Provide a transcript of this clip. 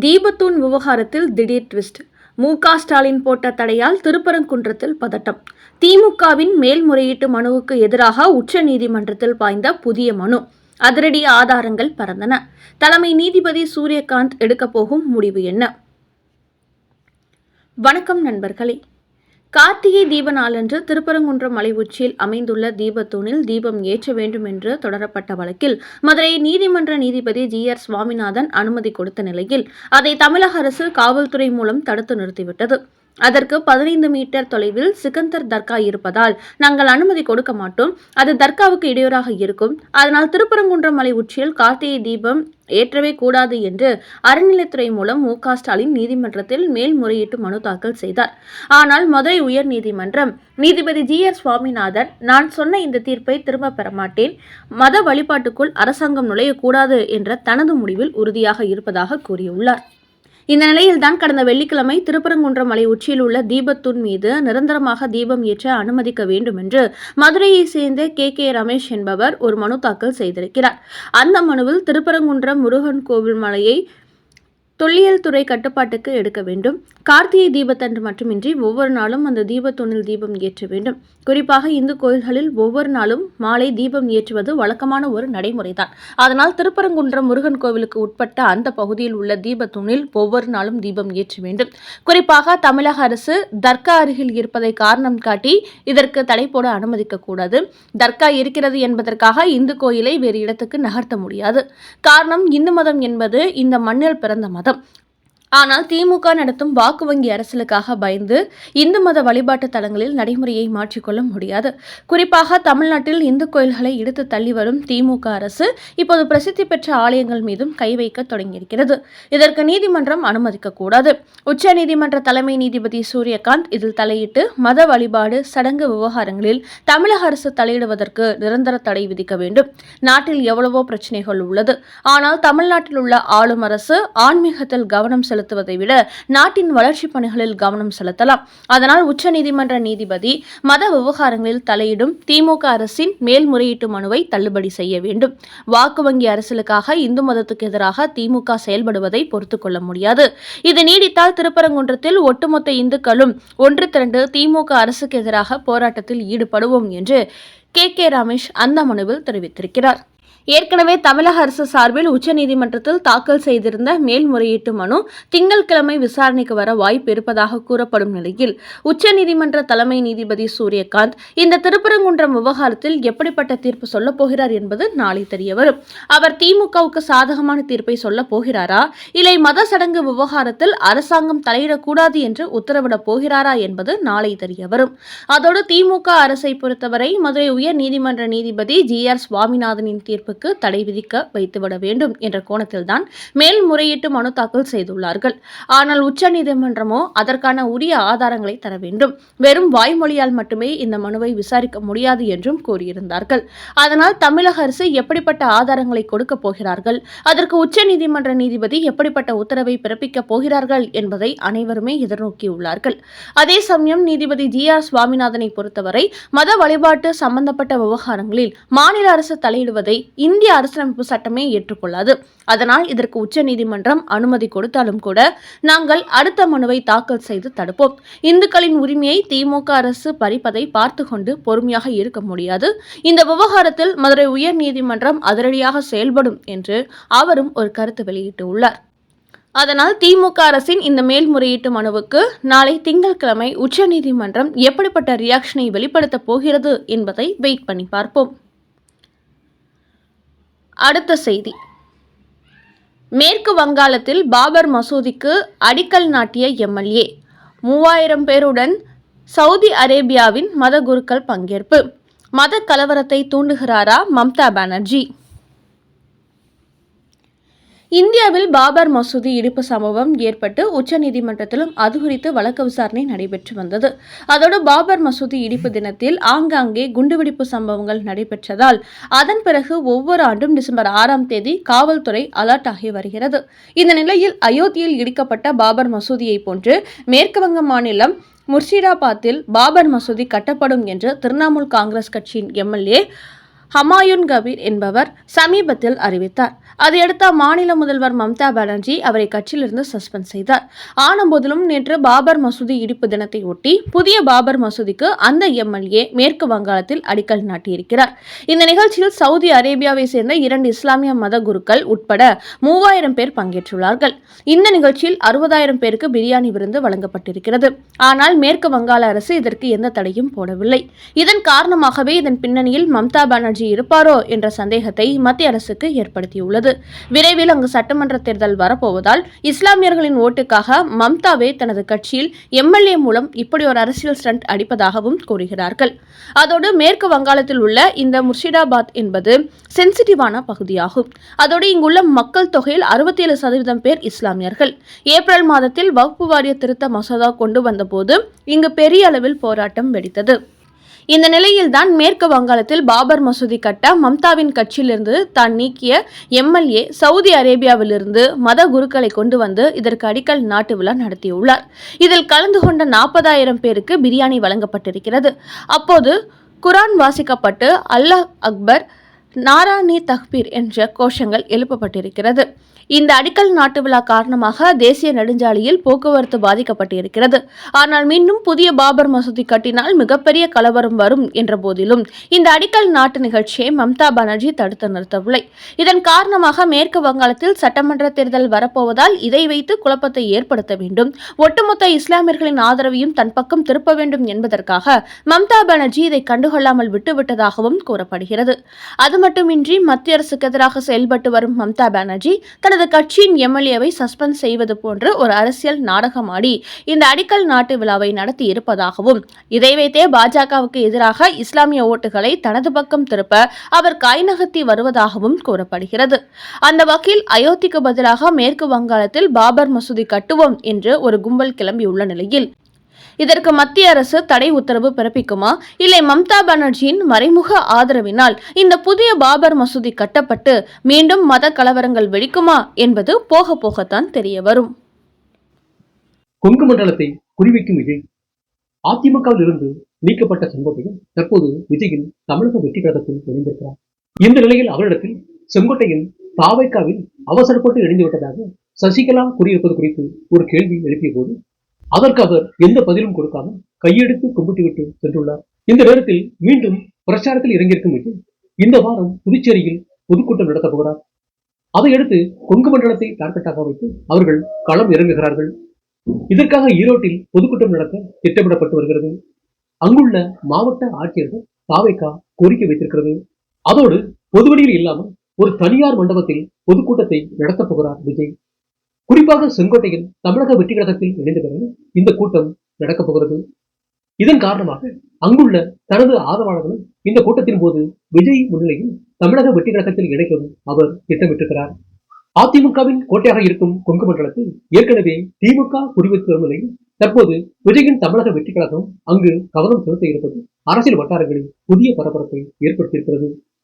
தீபத்தூன் விவகாரத்தில் திடீர் ட்விஸ்ட். மு. ஸ்டாலின் போட்ட தடையால் திருப்பரங்குன்றத்தில் பதட்டம். திமுகவின் மேல்முறையீட்டு மனுவுக்கு எதிராக உச்சநீதிமன்றத்தில் பாய்ந்த புதிய மனு. அதிரடி ஆதாரங்கள் பறந்தன. தலைமை நீதிபதி சூரியகாந்த் எடுக்கப் போகும் முடிவு என்ன? வணக்கம் நண்பர்களே. கார்த்திகை தீப நாளன்று திருப்பரங்குன்றம் மலை உச்சியில் அமைந்துள்ள தீபத்தூணில் தீபம் ஏற்ற வேண்டும் என்று தொடரப்பட்ட வழக்கில் மதுரை நீதிமன்ற நீதிபதி ஜி ஆர் சுவாமிநாதன் அனுமதி கொடுத்த நிலையில் அதை தமிழக அரசு காவல்துறை மூலம் தடுத்து நிறுத்திவிட்டது. அதற்கு பதினைந்து மீட்டர் தொலைவில் சிக்கந்தர் தர்கா இருப்பதால் நாங்கள் அனுமதி கொடுக்க மாட்டோம். அது தர்காவுக்கு இடையூறாக இருக்கும். அதனால் திருப்பரங்குன்றம் மலை உச்சியில் கார்த்திகை தீபம் ஏற்றவே கூடாது என்று அறநிலைத்துறை மூலம் மு ஸ்டாலின் நீதிமன்றத்தில் மேல்முறையீட்டு மனு தாக்கல் செய்தார். ஆனால் மதுரை உயர் நீதிமன்றம் நீதிபதி ஜி ஆர் சுவாமிநாதன் நான் சொன்ன இந்த தீர்ப்பை திரும்ப பெற மாட்டேன். மத வழிபாட்டுக்குள் அரசாங்கம் நுழையக்கூடாது என்ற தனது முடிவில் உறுதியாக இருப்பதாக கூறியுள்ளார். இந்த நிலையில்தான் கடந்த வெள்ளிக்கிழமை திருப்பரங்குன்றம் மலை உச்சியில் உள்ள தீபத்தூண் மீது நிரந்தரமாக தீபம் ஏற்ற அனுமதிக்க வேண்டும் என்று மதுரையைச் சேர்ந்த கே. கே. ரமேஷ் என்பவர் ஒரு மனு தாக்கல் செய்திருக்கிறார். அந்த மனுவில் திருப்பரங்குன்றம் முருகன் கோவில் மலையை தொல்லியல் துறை கட்டுப்பாட்டுக்கு எடுக்க வேண்டும். கார்த்திகை தீபத்தன்று மட்டுமின்றி ஒவ்வொரு நாளும் அந்த தீபத்தூணில் தீபம் ஏற்ற வேண்டும். குறிப்பாக இந்து கோயில்களில் ஒவ்வொரு நாளும் மாலை தீபம் ஏற்றுவது வழக்கமான ஒரு நடைமுறைதான். அதனால் திருப்பரங்குன்றம் முருகன் கோவிலுக்கு உட்பட்ட அந்த பகுதியில் உள்ள தீபத்தூணில் ஒவ்வொரு நாளும் தீபம் ஏற்ற வேண்டும். குறிப்பாக தமிழக அரசு தர்கா அருகில் இருப்பதை காரணம் காட்டி இதற்கு தடை போட அனுமதிக்க கூடாது. தர்கா இருக்கிறது என்பதற்காக இந்து கோயிலை வேறு இடத்துக்கு நகர்த்த முடியாது. காரணம் இந்து மதம் என்பது இந்த மண்ணில் பிறந்த மதம். anladım. ஆனால் திமுக நடத்தும் வாக்கு வங்கி அரசியலுக்காக பயந்து இந்து மத வழிபாட்டு தலங்களில் நடைமுறையை மாற்றிக்கொள்ள முடியாது. குறிப்பாக தமிழ்நாட்டில் இந்து கோயில்களை இழுத்து தள்ளி வரும் திமுக அரசு இப்போது பிரசித்தி பெற்ற ஆலயங்கள் மீதும் கை வைக்க தொடங்கியிருக்கிறது. இதற்கு நீதிமன்றம் அனுமதிக்கக்கூடாது உச்சநீதிமன்ற தலைமை நீதிபதி சூரியகாந்த் இதில் தலையிட்டு மத வழிபாடு சடங்கு விவகாரங்களில் தமிழக அரசு தலையிடுவதற்கு நிரந்தர தடை விதிக்க வேண்டும். நாட்டில் எவ்வளவோ பிரச்சனைகள் உள்ளது. ஆனால் தமிழ்நாட்டில் உள்ள ஆளும் அரசு ஆன்மீகத்தில் கவனம் செலுத்துவதை விட நாட்டின் வளர்ச்சிப் பணிகளில் கவனம் செலுத்தலாம். அதனால் உச்சநீதிமன்ற நீதிபதி மத விவகாரங்களில் தலையிடும் திமுக அரசின் மேல்முறையீட்டு மனுவை தள்ளுபடி செய்ய வேண்டும். வாக்கு வங்கி அரசியலுக்காக இந்து மதத்துக்கு எதிராக திமுக செயல்படுவதை பொறுத்துக்கொள்ள முடியாது. இது நீடித்தால் திருப்பரங்குன்றத்தில் ஒட்டுமொத்த இந்துக்களும் ஒன்று திரண்டு திமுக அரசுக்கு எதிராக போராட்டத்தில் ஈடுபடுவோம் என்று கே கே ரமேஷ் அந்த மனுவில் தெரிவித்திருக்கிறார். ஏற்கனவே தமிழக அரசு சார்பில் உச்சநீதிமன்றத்தில் தாக்கல் செய்திருந்த மேல்முறையீட்டு மனு திங்கட்கிழமை விசாரணைக்கு வர வாய்ப்பு இருப்பதாக கூறப்படும் நிலையில் உச்சநீதிமன்ற தலைமை நீதிபதி சூரியகாந்த் இந்த திருப்பரங்குன்றம் விவகாரத்தில் எப்படிப்பட்ட தீர்ப்பு சொல்லப் போகிறார் என்பது நாளை தெரியவரும் அவர் திமுகவுக்கு சாதகமான தீர்ப்பை சொல்லப் போகிறாரா? இல்லை மத சடங்கு விவகாரத்தில் அரசாங்கம் தலையிடக்கூடாது என்று உத்தரவிடப் போகிறாரா என்பது நாளை தெரியவரும் அதோடு திமுக அரசை பொறுத்தவரை மதுரை உயர் நீதிமன்ற நீதிபதி ஜி ஆர் சுவாமிநாதனின் தீர்ப்புக்கு தடை விதிக்க வைத்துவிட வேண்டும் என்ற கோணத்தில்தான் மேல்முறையீட்டு மனு தாக்கல் செய்துள்ளார்கள். ஆனால் உச்சநீதிமன்றமோ அதற்கான உரிய ஆதாரங்களை தர வேண்டும். வெறும் வாய்மொழியால் மட்டுமே இந்த மனுவை விசாரிக்க முடியாது என்றும் கூறியிருந்தார்கள். அதனால் தமிழக அரசு எப்படிப்பட்ட ஆதாரங்களை கொடுக்க போகிறார்கள்? அதற்கு உச்சநீதிமன்ற நீதிபதி எப்படிப்பட்ட உத்தரவை பிறப்பிக்கப் போகிறார்கள் என்பதை அனைவருமே எதிர்நோக்கியுள்ளார்கள். அதே சமயம் நீதிபதி ஜி ஆர் சுவாமிநாதனை பொறுத்தவரை மத வழிபாட்டு சம்பந்தப்பட்ட விவகாரங்களில் மாநில அரசு தலையிடுவதை இந்திய அரசியலமைப்பு சட்டமே ஏற்றுக்கொள்ளாது. அதனால் இதற்கு உச்சநீதிமன்றம் அனுமதி கொடுத்தாலும் கூட நாங்கள் அடுத்த மனுவை தாக்கல் செய்து தடுப்போம். இந்துக்களின் உரிமையை திமுக அரசு பறிப்பதை பார்த்து கொண்டு பொறுமையாக இருக்க முடியாது. இந்த விவகாரத்தில் மதுரை உயர் நீதிமன்றம் அதிரடியாக செயல்படும் என்று அவரும் ஒரு கருத்து வெளியிட்டுள்ளார். அதனால் திமுக அரசின் இந்த மேல்முறையீட்டு மனுவுக்கு நாளை திங்கட்கிழமை உச்சநீதிமன்றம் எப்படிப்பட்ட ரியாக்ஷனை வெளிப்படுத்தப் போகிறது என்பதை வெயிட் பண்ணி பார்ப்போம். அடுத்த செய்தி. மேற்கு வங்காளத்தில் பாபர் மசூதிக்கு அடிக்கல் நாட்டிய எம்எல்ஏ. மூவாயிரம் பேருடன் சவுதி அரேபியாவின் மத குருக்கள் பங்கேற்பு. மத கலவரத்தை தூண்டுகிறாரா மம்தா பானர்ஜி. இந்தியாவில் பாபர் மசூதி இடிப்பு சம்பவம் ஏற்பட்டு உச்சநீதிமன்றத்திலும் அது குறித்து வழக்கு விசாரணை நடைபெற்று வந்தது. அதோடு பாபர் மசூதி இடிப்பு தினத்தில் ஆங்காங்கே குண்டுவெடிப்பு சம்பவங்கள் நடைபெற்றதால் அதன் பிறகு ஒவ்வொரு ஆண்டும் டிசம்பர் ஆறாம் தேதி காவல்துறை அலர்ட் ஆகி வருகிறது. இந்த நிலையில் அயோத்தியில் இடிக்கப்பட்ட பாபர் மசூதியை போன்று மேற்குவங்க மாநிலம் முர்ஷிதாபாத்தில் பாபர் மசூதி கட்டப்படும் என்று திரிணாமுல் காங்கிரஸ் கட்சியின் எம்எல்ஏ ஹமாயூன் கபீர் என்பவர் சமீபத்தில் அறிவித்தார். அதையடுத்து அம்மாநில முதல்வர் மம்தா பானர்ஜி அவரை கட்சியிலிருந்து சஸ்பெண்ட் செய்தார். ஆனபோதிலும் நேற்று பாபர் மசூதி இடிப்பு தினத்தை ஒட்டி புதிய பாபர் மசூதிக்கு அந்த எம்எல்ஏ மேற்கு வங்காளத்தில் அடிக்கல் நாட்டியிருக்கிறார். இந்த நிகழ்ச்சியில் சவுதி அரேபியாவை சேர்ந்த இரண்டு இஸ்லாமிய மத குருக்கள் உட்பட மூவாயிரம் பேர் பங்கேற்றுள்ளார்கள். இந்த நிகழ்ச்சியில் அறுபதாயிரம் பேருக்கு பிரியாணி விருந்து வழங்கப்பட்டிருக்கிறது. ஆனால் மேற்கு வங்காள அரசு இதற்கு எந்த தடையும் போடவில்லை. இதன் காரணமாகவே இதன் பின்னணியில் மம்தா பானர்ஜி இருப்பாரோ என்ற சந்தேகத்தை மத்திய அரசுக்கு ஏற்படுத்தியுள்ளது. விரைவில் அங்கு சட்டமன்ற தேர்தல் வரப்போவதால் இஸ்லாமியர்களின் ஓட்டுக்காக மம்தாவே தனது கட்சியில் எம்எல்ஏ மூலம் இப்படி ஒரு அரசியல் ஸ்டண்ட் அடிப்பதாகவும் கூறுகிறார்கள். அதோடு மேற்கு வங்காளத்தில் உள்ள இந்த முர்ஷிதாபாத் என்பது சென்சிட்டிவான பகுதியாகும். அதோடு இங்குள்ள மக்கள் தொகையில் அறுபத்தி ஏழு சதவீதம் பேர் இஸ்லாமியர்கள். ஏப்ரல் மாதத்தில் வகுப்பு வாரிய திருத்த மசோதா கொண்டு வந்தபோது இங்கு பெரிய அளவில் போராட்டம் வெடித்தது. இந்த நிலையில்தான் மேற்கு வங்காளத்தில் பாபர் மசூதி கட்ட மம்தாவின் கட்சியிலிருந்து தான் நீக்கிய எம்எல்ஏ சவுதி அரேபியாவிலிருந்து மத குருக்களை கொண்டு வந்து இதற்கு அடிக்கல் நாட்டு விழா நடத்தியுள்ளார். இதில் கலந்து கொண்ட நாற்பதாயிரம் பேருக்கு பிரியாணி வழங்கப்பட்டிருக்கிறது. அப்போது குரான் வாசிக்கப்பட்டு அல்லாஹ் அக்பர் நாராணி தக்பீர் என்ற கோஷங்கள் எழுப்பப்பட்டிருக்கிறது. இந்த அடிக்கல் நாட்டு விழா காரணமாக தேசிய நெடுஞ்சாலையில் போக்குவரத்து பாதிக்கப்பட்டிருக்கிறது. ஆனால் மீண்டும் புதிய பாபர் மசூதி கட்டினால் மிகப்பெரிய கலவரம் வரும் என்ற போதிலும் இந்த அடிக்கல் நாட்டு நிகழ்ச்சியை மம்தா பானர்ஜி தடுத்து நிறுத்தவில்லை. இதன் காரணமாக மேற்கு வங்காளத்தில் சட்டமன்ற தேர்தல் வரப்போவதால் இதை வைத்து குழப்பத்தை ஏற்படுத்த வேண்டும். ஒட்டுமொத்த இஸ்லாமியர்களின் ஆதரவையும் தன் பக்கம் திருப்ப வேண்டும் என்பதற்காக மம்தா பானர்ஜி இதை கண்டுகொள்ளாமல் விட்டுவிட்டதாகவும் கூறப்படுகிறது. அது மட்டுமின்றி மத்திய அரசுக்கு எதிராக செயல்பட்டு வரும் மம்தா பானர்ஜி தனது கட்சியின் எம்எல்ஏவை சஸ்பெண்ட் செய்வது போன்ற ஒரு அரசியல் நாடகமாடி இந்த அடிக்கல் நாட்டு விழாவை நடத்தி இருப்பதாகவும் இதை வைத்தே பாஜகவுக்கு எதிராக இஸ்லாமிய ஓட்டுகளை தனது பக்கம் திருப்ப அவர் காய் நகர்த்தி வருவதாகவும் கூறப்படுகிறது. அந்த வகையில் அயோத்திக்கு பதிலாக மேற்கு வங்காளத்தில் பாபர் மசூதி கட்டுவோம் என்று ஒரு கும்பல் கிளம்பியுள்ள நிலையில் இதற்கு மத்திய அரசு தடை உத்தரவு பிறப்பிக்குமா? இல்லை மம்தா பானர்ஜியின் மறைமுக ஆதரவினால் இந்த புதிய பாபர் மசூதி கட்டப்பட்டு மீண்டும் மத கலவரங்கள் வெடிக்குமா என்பது போக போகத்தான் தெரிய வரும். கொங்கு மண்டலத்தை குறிவைக்கும் விஜய் அதிமுகவில் இருந்து நீக்கப்பட்ட செங்கோட்டையன் தற்போது விஜயின் தமிழக வெற்றி கழகத்தில் இணைந்திருக்கிறார். இந்த நிலையில் அவரிடத்தில் செங்கோட்டையன் தாவைக்காவில் அவசரப்பட்டு இணைந்து விட்டதாக சசிகலா கூறியிருப்பது குறித்து ஒரு கேள்வி எழுப்பிய போது அதற்கு அவர் எந்த பதிலும் கொடுக்காமல் கையெடுத்து கும்பிட்டுவிட்டு சென்றுள்ளார். இந்த நேரத்தில் மீண்டும் பிரச்சாரத்தில் இறங்கியிருக்கும் விஜய் இந்த வாரம் புதுச்சேரியில் பொதுக்கூட்டம் நடத்தப் போகிறார். அதையடுத்து கொங்கு மண்டலத்தை டார்கெட்டாக வைத்து அவர்கள் களம் இறங்குகிறார்கள். இதற்காக ஈரோட்டில் பொதுக்கூட்டம் நடத்த திட்டமிடப்பட்டு வருகிறது. அங்குள்ள மாவட்ட ஆட்சியர்கள் தாவேக்கா கோரிக்கை வைத்திருக்கிறது. அதோடு பொதுவெளியில் இல்லாமல் ஒரு தனியார் மண்டபத்தில் பொதுக்கூட்டத்தை நடத்தப் போகிறார் விஜய். குறிப்பாக செங்கோட்டையில் தமிழக வெற்றி கழகத்தில் இணைந்த பிறகு இந்த கூட்டம் நடக்கப் போகிறது. இதன் காரணமாக அங்குள்ள தனது ஆதரவாளர்களும் இந்த கூட்டத்தின் போது விஜய் முன்னிலையில் தமிழக வெற்றி கழகத்தில் இணைக்கவும் அவர் திட்டமிட்டிருக்கிறார். அதிமுகவின் கோட்டையாக இருக்கும் கொங்கு மண்டலத்தில் ஏற்கனவே திமுக குறிவைத்து வரும் நிலையில் தற்போது விஜயின் தமிழக வெற்றி கழகம் அங்கு கவனம் செலுத்த இருப்பது அரசியல் வட்டாரங்களில் புதிய பரபரப்பை ஏற்படுத்தியிருக்கிறது.